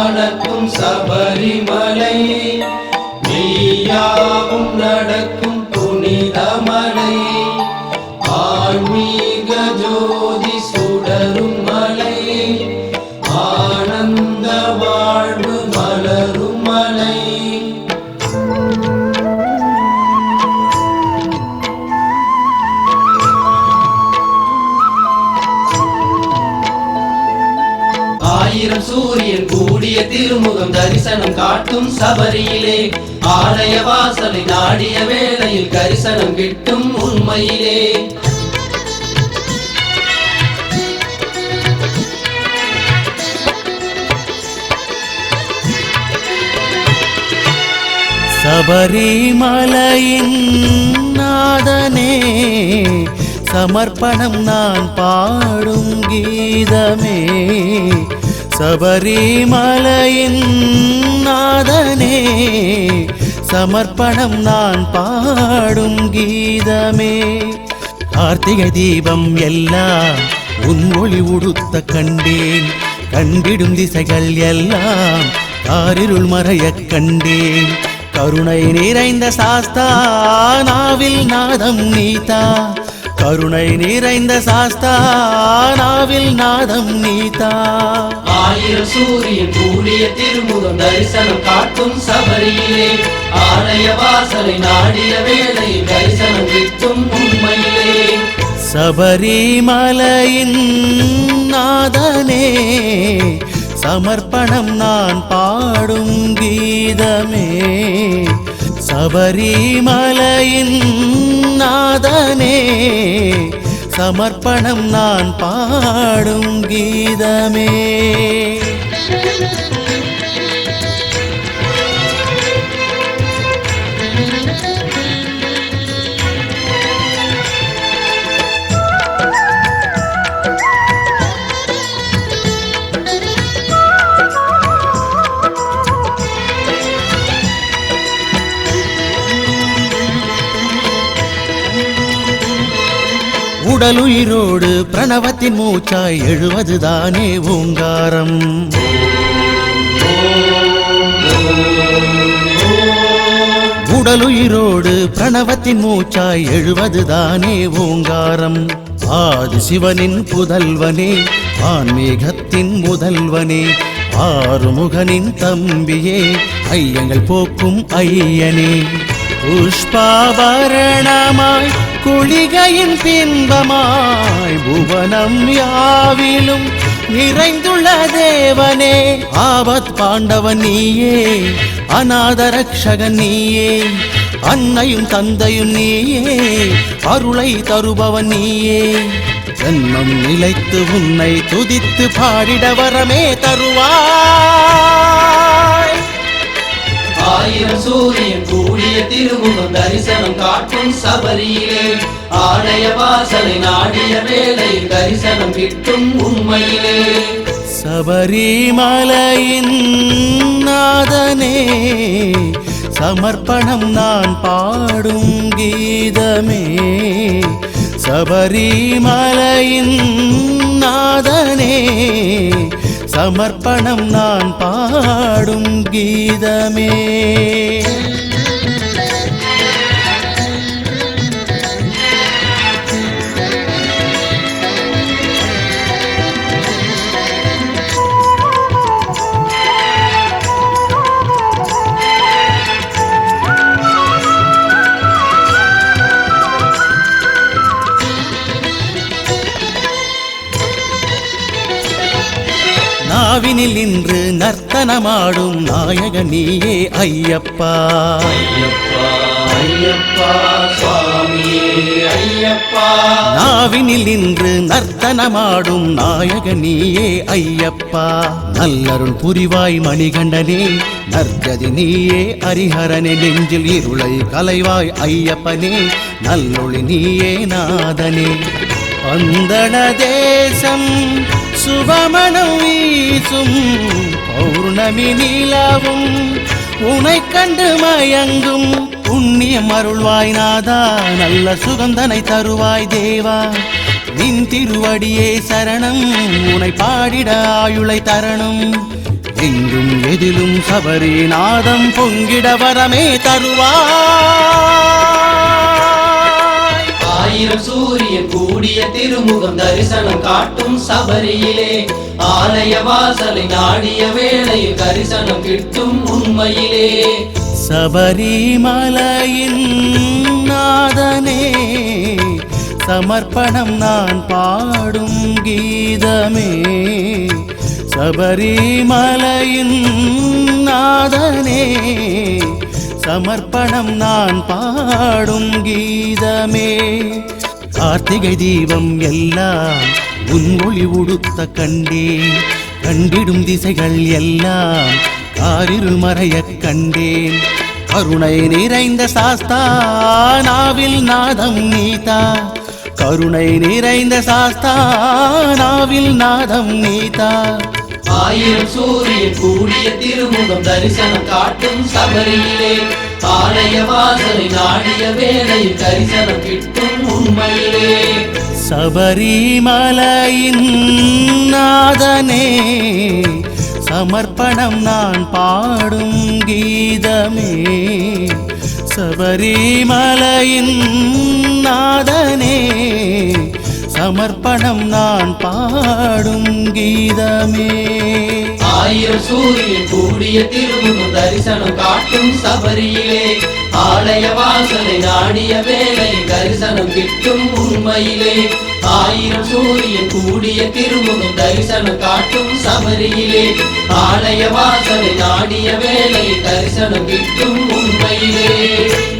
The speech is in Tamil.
மணக்கும் சபரிமலை ஆயிரம் சூரியன் கூடிய திருமுகம் தரிசனம் காட்டும் சபரியிலே. ஆலய வாசலை நாடிய வேளையில் கரிசனம் கிட்டும் உண்மையிலே. சபரிமலையின் நாதனே சமர்ப்பணம் நான் பாடும் கீதமே. சபரிமலையின் நாதனே சமர்ப்பணம் நான் பாடும் கீதமே. கார்த்திகை தீபம் எல்லாம் உன் ஒளி உடுத்த கண்டேன். கண்டிடும் திசைகள் எல்லாம் காரிருள் மறையக் கண்டேன். கருணை நிறைந்த சாஸ்தா நாவில் நாதம் நீதா. கருணை நிறைந்த சாஸ்தா நாவில் நாதம் நீதா ஆயிரம் சூரியன் கூடிய திருமுகம் தரிசனம் காட்டும் சபரியிலே. ஆலய வாசலை நாடிய வேளையில் கரிசனம் கிட்டும் உண்மையிலே. சபரிமலையின் நாதனே சமர்ப்பணம் நான் பாடும் கீதமே. சபரிமலையின் நாதனே சமர்ப்பணம் நான் பாடும் கீதமே. உடலுயிரோடு பிரணவத்தின் மூச்சாய் எழுவதுதானே ஓங்காரம். உடலுயிரோடு பிரணவத்தின் மூச்சாய் எழுவதுதானே ஓங்காரம். ஆதி சிவனின் புதல்வனே ஆன்மீகத்தின் முதல்வனே ஆறுமுகனின் தம்பியே ஐயங்கள் போக்கும் ஐயனே. புஷ்பாபரணமாய் குளிகையின் பின்பமாய் புவனம் யாவிலும் நிறைந்துள்ள தேவனே. ஆபத் பாண்டவன் நீயே அநாதரக்ஷகன் நீயே அன்னையும் தந்தையும் நீயே அருளை தருபவன் நீயே. ஜன்மம் நிலைத்து உன்னை துதித்து பாடிட வரமே தருவா. ஆயிரம் சூரியன் கூடிய திருமுகம் தரிசனம் காட்டும் சபரியிலே. ஆலய வாசலை நாடிய வேளையில் தரிசனம் கிட்டும் உண்மையிலே. சபரிமலையின் நாதனே சமர்ப்பணம் நான் பாடும் கீதமே. சபரிமலையின் நாதனே சமர்ப்பணம் நான் பாடும் கீதமே. நாவினில் இன்று நர்த்தனமாடும் நாயக நீயே ஐயப்பா. நாவினில் இன்று நர்த்தனமாடும் நாயக நீயே ஐயப்பா. நல்லருள் புரிவாய் மணிகண்டனே நற்கதி நீயே ஹரிஹரனே நெஞ்சில் இருளை கலைவாய் ஐயப்பனே நல்லொளி நீயே நாதனே. பந்தள தேசம் சுபமணம் வீசும். பௌர்ணமி நீலாவும் உனை கண்டு மயங்கும். புண்ணிய மருள்வாய் நாதா நல்ல சுகந்தனை தருவாய் தேவா. நின் திருவடியே சரணம் உனை பாடிட ஆயுளை தரணும். எங்கும் எதிலும் சபரி நாதம் பொங்கிட வரமே தருவாய். ஆயிரம் சூ திருமுகம் தரிசனம் காட்டும் சபரியிலே. ஆலய வாசலை நாடிய வேளையில் தரிசனம் கிட்டும் உண்மையிலே. சபரிமலையின் நாதனே சமர்ப்பணம் நான் பாடும் கீதமே. சபரிமலையின் நாதனே சமர்ப்பணம் நான் பாடும் கீதமே. கார்த்திகை தீபம் எல்லாம் உன் ஒளி உடுத்த கண்டேன். கண்டிடும் திசைகள் எல்லாம் காரிருள் மறைய கண்டேன். கருணை நிறைந்த சாஸ்தா நாவில் நாதம் நீதா. கருணை நிறைந்த சாஸ்தா நாவில் நாதம் நீதா. ஆயிரம் சூரியன் கூடிய திருமுகம் தரிசனம் காட்டும் சபரியிலே. ஆலய வாசலை நாடிய வேலையில் தரிசனம் கிட்டும் உண்மையிலே. சபரிமலையின் நாதனே சமர்ப்பணம் நான் பாடும் கீதமே. சபரிமலையின் நாதனே சமர்ப்பணம் நான் பாடும் கீதமே. ஆயிரம் சூரியன் கூடிய திருமுகம் தரிசனம் காட்டும் சபரியிலே. ஆலய வாசலை நாடிய வேலை தரிசனம் கிட்டும் உண்மையிலே. ஆயிரம் சூரியன் கூடிய திருமுகம் தரிசனம் காட்டும் சபரியிலே. ஆலய வாசலை நாடிய வேலை தரிசனம் கிட்டும் உண்மையிலே.